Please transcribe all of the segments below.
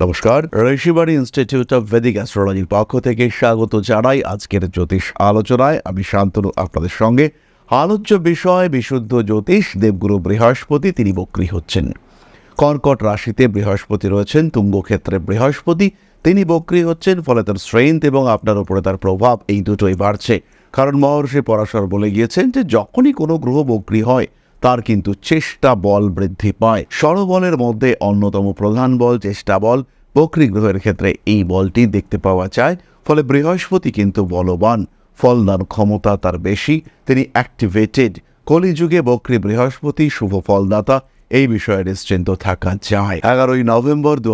নমস্কার Rishibari institute of Vedic অ্যাস্ট্রোলজির পক্ষ থেকে স্বাগত জানাই আজকের জ্যোতিষ আলোচনায়। আমি শান্তনু, আপনাদের সঙ্গে। আলোচ্য বিষয়, বিশুদ্ধ জ্যোতিষ, দেবগুরু বৃহস্পতি, তিনি বক্রী হচ্ছেন। কর্কট রাশিতে বৃহস্পতি রয়েছেন, তুঙ্গক্ষেত্রে বৃহস্পতি, তিনি বক্রী হচ্ছেন, ফলে তার স্ট্রেংথ এবং আপনার উপরে তার প্রভাব এই দুটোই বাড়ছে। কারণ মহর্ষি পরাশর বলে গিয়েছেন যে, যখনই কোনো গ্রহ বক্রী হয় তার কিন্তু চেষ্টা বল বৃদ্ধি পায়। সরবলের মধ্যে অন্যতম প্রধান বল চেষ্টা বল বক্রী গ্রহের ক্ষেত্রে এই বলটি দেখতে পাওয়া যায়। ফলে বৃহস্পতি কিন্তু বলবান ফলদান ক্ষমতা তার বেশি, তিনি অ্যাক্টিভেটেড কলিযুগে বক্রী বৃহস্পতি, শুভ ফলদাতা, এই বিষয়ে নিশ্চিন্ত থাকা যায়। এগারোই নভেম্বর দু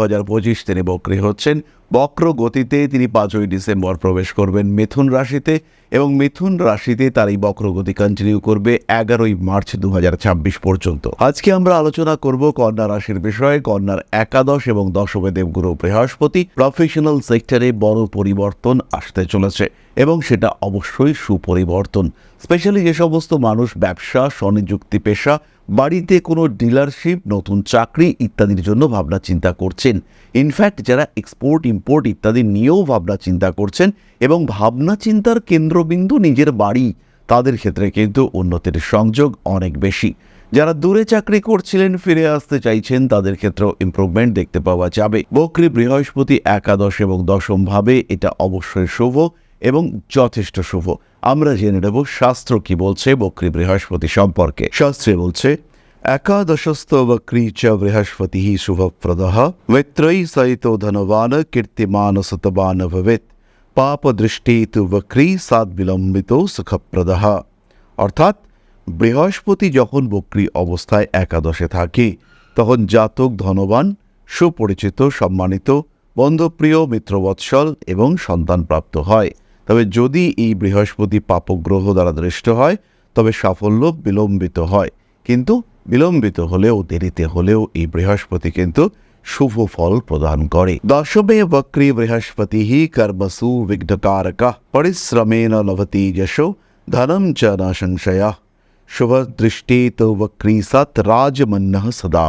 তিনি বক্রী হচ্ছেন। বক্র গতিতে তিনি পাঁচই ডিসেম্বর প্রবেশ করবেন মিথুন রাশিতে এবং মিথুন রাশিতে তার এই বক্রগতি কন্টিনিউ করবে এগারোই মার্চ দু হাজার ছাব্বিশ পর্যন্ত। আজকে আমরা আলোচনা করব কন্যা রাশির বিষয়ে। কন্যার একাদশ এবং দশমে দেবগুরু বৃহস্পতি প্রফেশনাল সেক্টরে বড় পরিবর্তন আসতে চলেছে এবং সেটা অবশ্যই সুপরিবর্তন। স্পেশালি যে সমস্ত মানুষ ব্যবসা, স্বনিযুক্তি, পেশা, বাড়িতে কোনো ডিলারশিপ নতুন চাকরি ইত্যাদির জন্য ভাবনা চিন্তা করছেন ইনফ্যাক্ট যারা এক্সপোর্ট ইম্পোর্ট ইত্যাদি নিয়েও ভাবনা চিন্তা করছেন এবং ভাবনা চিন্তার কেন্দ্রবিন্দু নিজের বাড়ি, তাদের ক্ষেত্রে কিন্তু উন্নতির সংযোগ অনেক বেশি। যারা দূরে চাকরি করছিলেন, ফিরে আসতে চাইছেন, তাদের ক্ষেত্রেও ইমপ্রুভমেন্ট দেখতে পাওয়া যাবে। বক্রী বৃহস্পতি একাদশ এবং দশম ভাবে এটা অবশ্যই শুভ এবং যথেষ্ট শুভ। আমরা জেনে নেব শাস্ত্র কি বলছে বক্রী বৃহস্পতি সম্পর্কে। শাস্ত্রে বলছে একাদশস্থ বক্রী চ বৃহস্পতি শুভপ্রদ মিত্রৈ সহিত ধনবান কীর্তিমান শতবান ভবেত পাপ দৃষ্টি তু বক্রী সাদ বিলম্বিত সুখপ্রদ অর্থাৎ বৃহস্পতি যখন বক্রী অবস্থায় একাদশে থাকে তখন জাতক ধনবান সুপরিচিত সম্মানিত বন্ধুপ্রিয় মিত্রবৎসল এবং সন্তানপ্রাপ্ত হয়। তবে যদি এই বৃহস্পতি পাপগ্রহ দ্বারা দৃষ্ট হয়, তবে সাফল্য বিলম্বিত হয়। কিন্তু বিলম্বিত হলেও, দেরিতে হলেও এই বৃহস্পতি কিন্তু শুভ ফল প্রদান করে। দশমে বক্রী বৃহস্পতি কর্মসু বিঘ্নকারক, পরিশ্রমেণ লভতি যশো, ধনম চ ন সংশয়। শুভ দৃষ্টি তো বক্রী সৎ রাজমন্ন সদা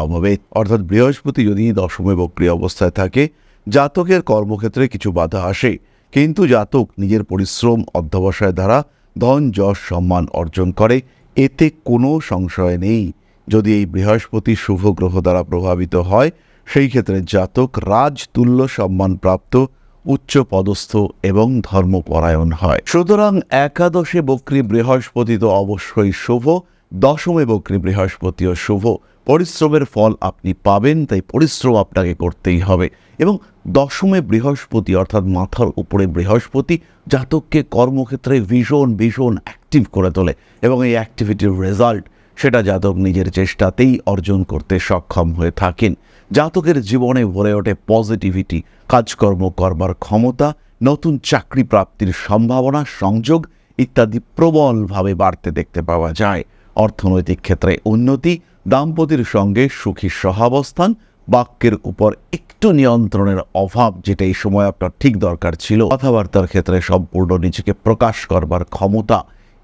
অর্থাৎ বৃহস্পতি যদি দশমে বক্রী অবস্থায় থাকে, জাতকের কর্মক্ষেত্রে কিছু বাধা আসে। কিন্তু জাতক নিজের পরিশ্রম অধ্যবসায় দ্বারা ধন যশ সম্মান অর্জন করে, এতে কোনো সংশয় নেই। যদি এই বৃহস্পতি শুভ গ্রহ দ্বারা প্রভাবিত হয়, সেই ক্ষেত্রে জাতক রাজতুল্য সম্মান প্রাপ্ত, উচ্চ পদস্থ এবং ধর্মপরায়ণ হয়। সুতরাং একাদশে বক্রী বৃহস্পতি তো অবশ্যই শুভ, দশমে বক্রী বৃহস্পতিও শুভ। পরিশ্রমের ফল আপনি পাবেন, তাই পরিশ্রম আপনাকে করতেই হবে। এবং দশমে বৃহস্পতি অর্থাৎ মাথার উপরে বৃহস্পতি, জাতককে কর্মক্ষেত্রে ভীষণ ভীষণ অ্যাক্টিভ করে তোলে। এবং এই অ্যাক্টিভিটির রেজাল্ট সেটা জাতক নিজের চেষ্টাতেই অর্জন করতে সক্ষম হয়ে থাকেন। জাতকের জীবনে ভরে ওঠে পজিটিভিটি কাজকর্ম করবার ক্ষমতা, নতুন চাকরি প্রাপ্তির সম্ভাবনা, সংযোগ ইত্যাদি প্রবলভাবে বাড়তে দেখতে পাওয়া যায়। অর্থনৈতিক ক্ষেত্রে উন্নতি, দাম্পতির সঙ্গে সুখী সহাবস্থান, বাক্যের উপর একটু নিয়ন্ত্রণের অভাব, যেটা এই সময় আপনার ঠিক দরকার ছিল। কথাবার্তার ক্ষেত্রে সম্পূর্ণ নিজেকে প্রকাশ করবার ক্ষমতা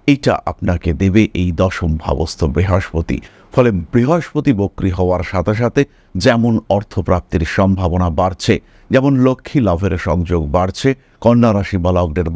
এটা আপনাকে দেবে এই দশম ভাবস্থ বৃহস্পতি। ফলে বৃহস্পতি বক্রি হওয়ার সাথে সাথে যেমন অর্থপ্রাপ্তির সম্ভাবনা বাড়ছে, যেমন লক্ষ্মী লাভের সংযোগ বাড়ছে, কন্যা রাশি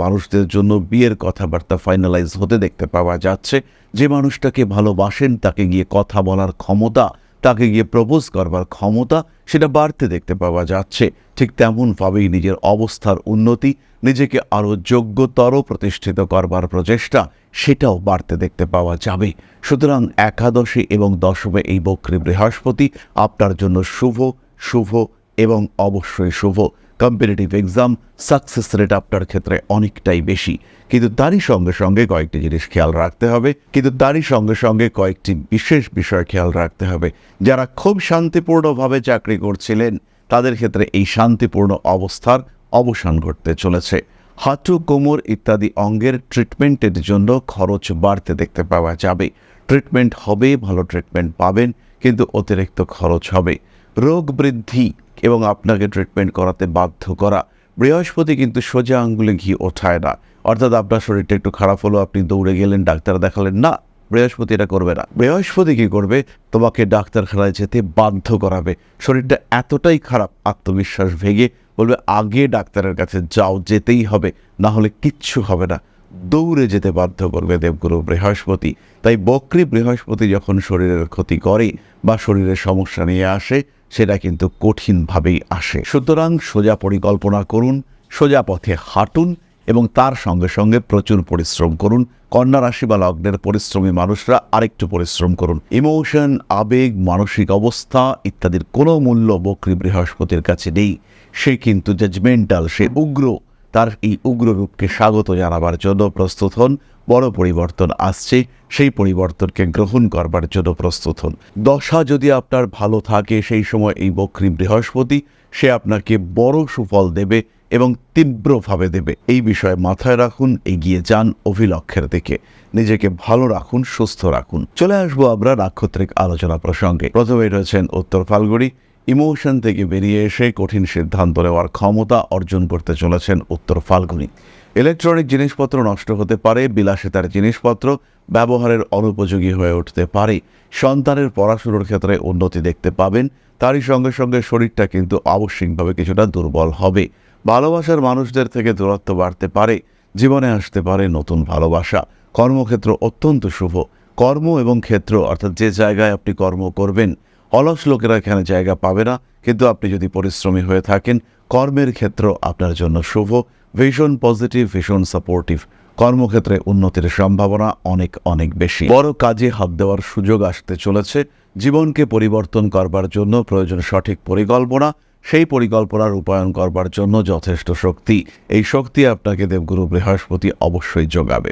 মানুষদের জন্য বিয়ের কথাবার্তা ফাইনালাইজ হতে দেখতে পাওয়া যাচ্ছে। যে মানুষটাকে ভালোবাসেন, তাকে গিয়ে কথা বলার ক্ষমতা তাকে গিয়ে প্রপোজ করবার ক্ষমতা সেটা বাড়তে দেখতে পাওয়া যাচ্ছে। ঠিক তেমনভাবেই নিজের অবস্থার উন্নতি, নিজেকে আরও যোগ্যতর প্রতিষ্ঠিত করবার প্রচেষ্টা সেটাও বাড়তে দেখতে পাওয়া যাবে। সুতরাং একাদশী এবং দশমে এই বক্রী বৃহস্পতি আপনার জন্য শুভ শুভ এবং অবশ্যই শুভ। কম্পিটিটিভ এক্সাম সাকসেস রেট আপনার ক্ষেত্রে অনেকটাই বেশি। কিন্তু তারই সঙ্গে সঙ্গে কয়েকটি জিনিস খেয়াল রাখতে হবে। কিন্তু তারই সঙ্গে সঙ্গে কয়েকটি বিশেষ বিষয় খেয়াল রাখতে হবে। যারা খুব শান্তিপূর্ণভাবে চাকরি করছিলেন, তাদের ক্ষেত্রে এই শান্তিপূর্ণ অবস্থার অবসান ঘটতে চলেছে। হাঁটু, কোমর ইত্যাদি অঙ্গের ট্রিটমেন্টের জন্য খরচ বাড়তে দেখতে পাওয়া যাবে। ট্রিটমেন্ট হবে, ভালো ট্রিটমেন্ট পাবেন, কিন্তু অতিরিক্ত খরচ হবে। রোগ বৃদ্ধি এবং আপনাকে ট্রিটমেন্ট করাতে বাধ্য করা। বৃহস্পতি কিন্তু সোজা আঙ্গুলে ঘি ওঠায় না। অর্থাৎ আপনার শরীরটা একটু খারাপ হলো, আপনি দৌড়ে গেলেন, ডাক্তার দেখালেন, না, বৃহস্পতি এটা করবে না। বৃহস্পতি কি করবে? তোমাকে ডাক্তারখানায় যেতে বাধ্য করাবে। শরীরটা এতটাই খারাপ, আত্মবিশ্বাস ভেঙে বলবে, আগে ডাক্তারের কাছে যাও, যেতেই হবে না হলে কিচ্ছু হবে না। দৌড়ে যেতে বাধ্য করবে দেবগুরু বৃহস্পতি। তাই বক্রী বৃহস্পতি যখন শরীরের ক্ষতি করে বা শরীরের সমস্যা নিয়ে আসে, সেটা কিন্তু কঠিনভাবেই আসে। সুতরাং সোজা পরিকল্পনা করুন, সোজা পথে হাঁটুন এবং তার সঙ্গে সঙ্গে প্রচুর পরিশ্রম করুন। কন্যা রাশি বা লগ্নের পরিশ্রমী মানুষরা আরেকটু পরিশ্রম করুন। ইমোশন, আবেগ, মানসিক অবস্থা ইত্যাদির কোনো মূল্য বক্রী বৃহস্পতির কাছে নেই। সে কিন্তু জাজমেন্টাল সে উগ্র। তার এই উগ্র রূপকে স্বাগত জানাবার জন্য প্রস্তুত হন। বড় পরিবর্তন আসছে, সেই পরিবর্তনকে গ্রহণ করবার জন্য প্রস্তুত হন। দশা যদি আপনার ভালো থাকে, সেই সময় এই বক্রী বৃহস্পতি, সে আপনাকে বড় সুফল দেবে এবং তীব্রভাবে দেবে। এই বিষয়ে মাথায় রাখুন, এগিয়ে যান অভিলক্ষের দিকে। নিজেকে ভালো রাখুন, সুস্থ রাখুন। চলে আসব আমরা নাক্ষত্রিক আলোচনা প্রসঙ্গে। প্রথমে রয়েছেন উত্তর ফাল্গুড়ি ইমোশন থেকে বেরিয়ে এসে কঠিন সিদ্ধান্ত নেওয়ার ক্ষমতা অর্জন করতে চলেছেন উত্তর ফাল্গুনি। ইলেকট্রনিক জিনিসপত্র নষ্ট হতে পারে, বিলাসিতার জিনিসপত্র ব্যবহারের অনুপযোগী হয়ে উঠতে পারে। সন্তানের পড়াশুনোর ক্ষেত্রে উন্নতি দেখতে পাবেন, তারই সঙ্গে সঙ্গে শরীরটা কিন্তু আবশ্যিকভাবে কিছুটা দুর্বল হবে। ভালোবাসার মানুষদের থেকে দূরত্ব বাড়তে পারে, জীবনে আসতে পারে নতুন ভালোবাসা। কর্মক্ষেত্র অত্যন্ত শুভ। কর্ম এবং ক্ষেত্র, অর্থাৎ যে জায়গায় আপনি কর্ম করবেন অলস লোকেরা এখানে জায়গা পাবে না। কিন্তু আপনি যদি পরিশ্রমী হয়ে থাকেন, কর্মের ক্ষেত্র আপনার জন্য শুভ। ভীষণ পজিটিভ ভীষণ সাপোর্টিভ কর্মক্ষেত্রে উন্নতির সম্ভাবনা অনেক অনেক বেশি। বড় কাজে হাত দেওয়ার সুযোগ আসতে চলেছে। জীবনকে পরিবর্তন করবার জন্য প্রয়োজন সঠিক পরিকল্পনা। সেই পরিকল্পনা রূপায়ণ করবার জন্য যথেষ্ট শক্তি। এই শক্তি আপনাকে দেবগুরু বৃহস্পতি অবশ্যই যোগাবে।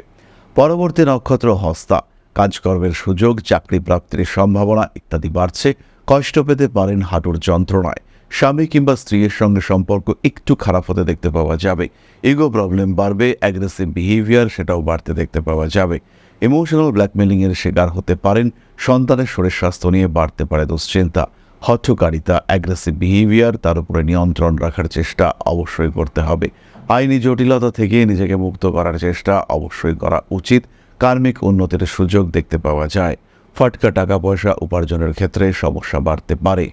পরবর্তী নক্ষত্র হস্তা। কাজকর্মের সুযোগ চাকরি প্রাপ্তির সম্ভাবনা ইত্যাদি বাড়ছে। কষ্ট পেতে পারেন হাঁটুর যন্ত্রণায়। স্বামী কিংবা স্ত্রীর সঙ্গে সম্পর্ক একটু খারাপ হতে দেখতে পাওয়া যাবে। ইগো প্রবলেম বাড়বে অ্যাগ্রেসিভ বিহেভিয়ার সেটাও বাড়তে দেখতে পাওয়া যাবে। ইমোশনাল ব্ল্যাকমেলিংয়ের শিকার হতে পারেন, সন্তানের শরীর স্বাস্থ্য নিয়ে বাড়তে পারে দুশ্চিন্তা। হঠকারিতা অ্যাগ্রেসিভ বিহেভিয়ার তার উপরে নিয়ন্ত্রণ রাখার চেষ্টা অবশ্যই করতে হবে। আইনি জটিলতা থেকে নিজেকে মুক্ত করার চেষ্টা অবশ্যই করা উচিত। কার্মিক উন্নতির সুযোগ দেখতে পাওয়া যায়। ফটকা টাকা পয়সা উপার্জনের ক্ষেত্রে সমস্যা বাড়তে পারে।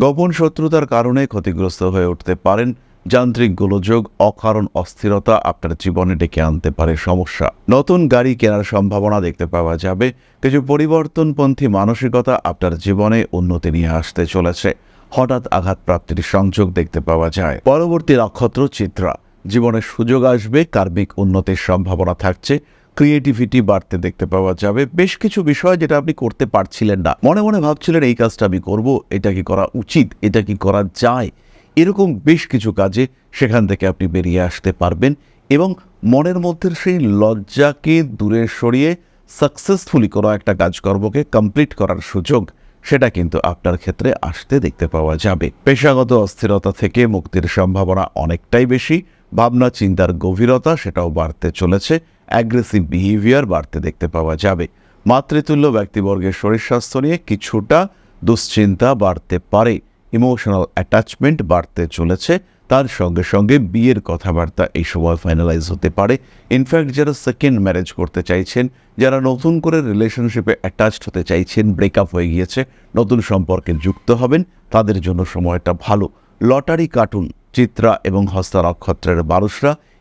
গোপন শত্রুতার কারণে ক্ষতিগ্রস্ত হয়ে উঠতে পারেন যান্ত্রিক গোলযোগ, অকারণ অস্থিরতা আপনার জীবনে ডেকে আনতে পারে সমস্যা। নতুন গাড়ি কেনার সম্ভাবনা দেখতে পাওয়া যাবে। কিছু পরিবর্তনপন্থী মানসিকতা আপনার জীবনে উন্নতি নিয়ে আসতে চলেছে। হঠাৎ আঘাত প্রাপ্তির সংযোগ দেখতে পাওয়া যায়। পরবর্তী নক্ষত্র চিত্রা জীবনে সুযোগ আসবে, কার্মিক উন্নতির সম্ভাবনা থাকছে। ক্রিয়েটিভিটি বাড়তে দেখতে পাওয়া যাবে। বেশ কিছু বিষয় যেটা আপনি করতে পারছিলেন না। মনে মনে ভাবছিলেন, এই কাজটা আমি করব, এটা কি করা উচিত? এটা কি করা যায়? এরকম বেশ কিছু কাজে সেখান থেকে আপনি বেরিয়ে আসতে পারবেন এবং মনের মধ্যে সেই লজ্জাকে দূরে সরিয়ে সাকসেসফুলি কোনো একটা কাজকর্মকে কমপ্লিট করার সুযোগ সেটা কিন্তু আপনার ক্ষেত্রে আসতে দেখতে পাওয়া যাবে। পেশাগত অস্থিরতা থেকে মুক্তির সম্ভাবনা অনেকটাই বেশি। ভাবনা, চিন্তার গভীরতা সেটাও বাড়তে চলেছে। অ্যাগ্রেসিভ বিহেভিয়ার বাড়তে দেখতে পাওয়া যাবে। মাতৃতুল্য ব্যক্তিবর্গের শরীর স্বাস্থ্য নিয়ে কিছুটা দুশ্চিন্তা বাড়তে পারে। ইমোশনাল অ্যাটাচমেন্ট বাড়তে চলেছে। তার সঙ্গে সঙ্গে বিয়ের কথাবার্তা এই সময় ফাইনালাইজ হতে পারে। ইনফ্যাক্ট যারা সেকেন্ড ম্যারেজ করতে চাইছেন, যারা নতুন করে রিলেশনশিপে অ্যাটাচড হতে চাইছেন ব্রেকআপ হয়ে গিয়েছে, নতুন সম্পর্কে যুক্ত হবেন, তাদের জন্য সময়টা ভালো। লটারি কার্টুন চিত্রা এবং হস্তা নক্ষত্রের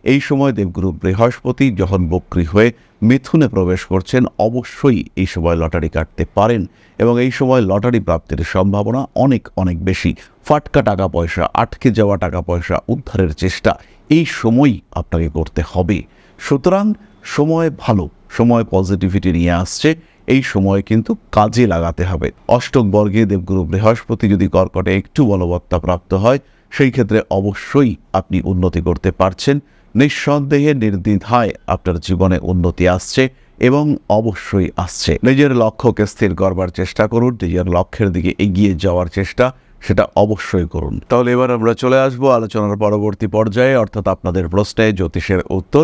এই সময় দেবগুরু বৃহস্পতি যখন বক্রি হয়ে মিথুনে প্রবেশ করছেন, অবশ্যই এই সময় লটারি কাটতে পারেন এবং এই সময় লটারি প্রাপ্তির সম্ভাবনা অনেক অনেক বেশি। ফাটকা টাকা পয়সা, আটকে যাওয়া টাকা পয়সা, উদ্ধারের চেষ্টা, এই সময়ই আপনাকে করতে হবে। সুতরাং সময় ভালো, সময় পজিটিভিটি নিয়ে আসছে, এই সময় কিন্তু কাজে লাগাতে হবে। অষ্টক বর্গে দেবগুরু বৃহস্পতি যদি কর্কটে একটু বলবত্তা প্রাপ্ত হয় সেই ক্ষেত্রে অবশ্যই আপনি উন্নতি করতে পারছেন। নিঃসন্দেহে নির্দ্বিধায় আপনার জীবনে উন্নতি আসছে এবং অবশ্যই আসছে। নিজের লক্ষ্যকে স্থির করবার চেষ্টা করুন, নিজের লক্ষ্যের দিকে এগিয়ে যাওয়ার চেষ্টা সেটা অবশ্যই করুন। তাহলে এবার আমরা চলে আসব আলোচনার পরবর্তী পর্যায়ে, অর্থাৎ আপনাদের প্রশ্নে জ্যোতিষের উত্তর।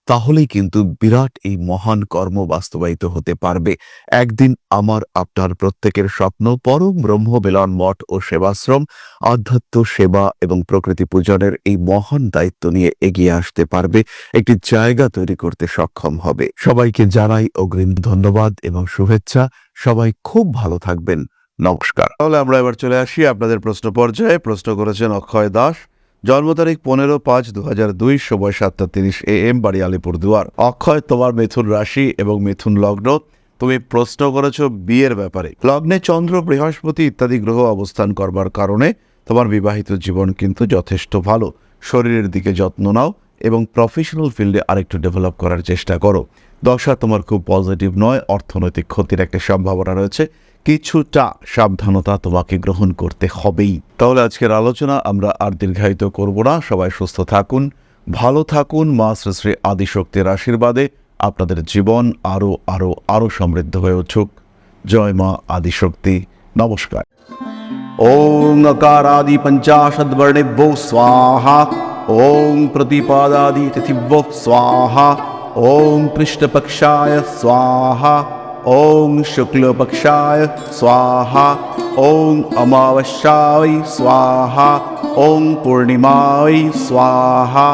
তাহলেই কিন্তু বিরাট এই মহান কর্ম বাস্তবায়িত হতে পারবে। একদিন আমার, আপনার প্রত্যেকের স্বপ্ন পরম ব্রহ্ম বেলন মঠ ও সেবাশ্রম, আধ্যাত্ম সেবা এবং প্রকৃতি পূজনের এই মহান দায়িত্ব নিয়ে এগিয়ে আসতে পারবে। একটি জায়গা তৈরি করতে সক্ষম হবে। সবাইকে জানাই অগ্রিম ধন্যবাদ এবং শুভেচ্ছা। সবাই খুব ভালো থাকবেন। নমস্কার। তাহলে আমরা এবার চলে আসি আপনাদের প্রশ্ন পর্যায়ে। প্রশ্ন করেছেন অক্ষয় দাস। জন্ম তারিখ পনেরো পাঁচ দু হাজার দুই, সময় সাতটা তিরিশ এ এম, বাড়ি আলিপুরদুয়ার অক্ষয়, তোমার মিথুন রাশি এবং মিথুন লগ্ন। তুমি প্রশ্ন করেছ বিয়ের ব্যাপারে। লগ্নে চন্দ্র, বৃহস্পতি ইত্যাদি গ্রহ অবস্থান করবার কারণে তোমার বিবাহিত জীবন কিন্তু যথেষ্ট ভালো। শরীরের দিকে যত্ন নাও এবং প্রফেশনাল ফিল্ডে আরেকটু ডেভেলপ করার চেষ্টা করো। দশা তোমার খুব পজিটিভ নয় অর্থনৈতিক ক্ষতির একটা সম্ভাবনা রয়েছে কিছুটা সাবধানতা তোমাকে গ্রহণ করতে হবেই তাহলে আজকের আলোচনা আমরা আর দীর্ঘায়িত করব না সবাই সুস্থ থাকুন ভালো থাকুন মা শ্রী শ্রী আদিশক্তির আশীর্বাদে আপনাদের জীবন আরও আরও আরও সমৃদ্ধ হয়ে উঠুক জয় মা আদিশক্তি নমস্কার ওং अकारादि पंचाशद वर्णेभ्यो स्वाहा ॐ प्रतिपादादितिथिभ्यो स्वाहा ॐ कृष्णपक्षाय स्वाहा ॐ शुक्लपक्षाय स्वाहा ॐ अमावस्याय स्वाहा ॐ पूर्णिमाय स्वाहा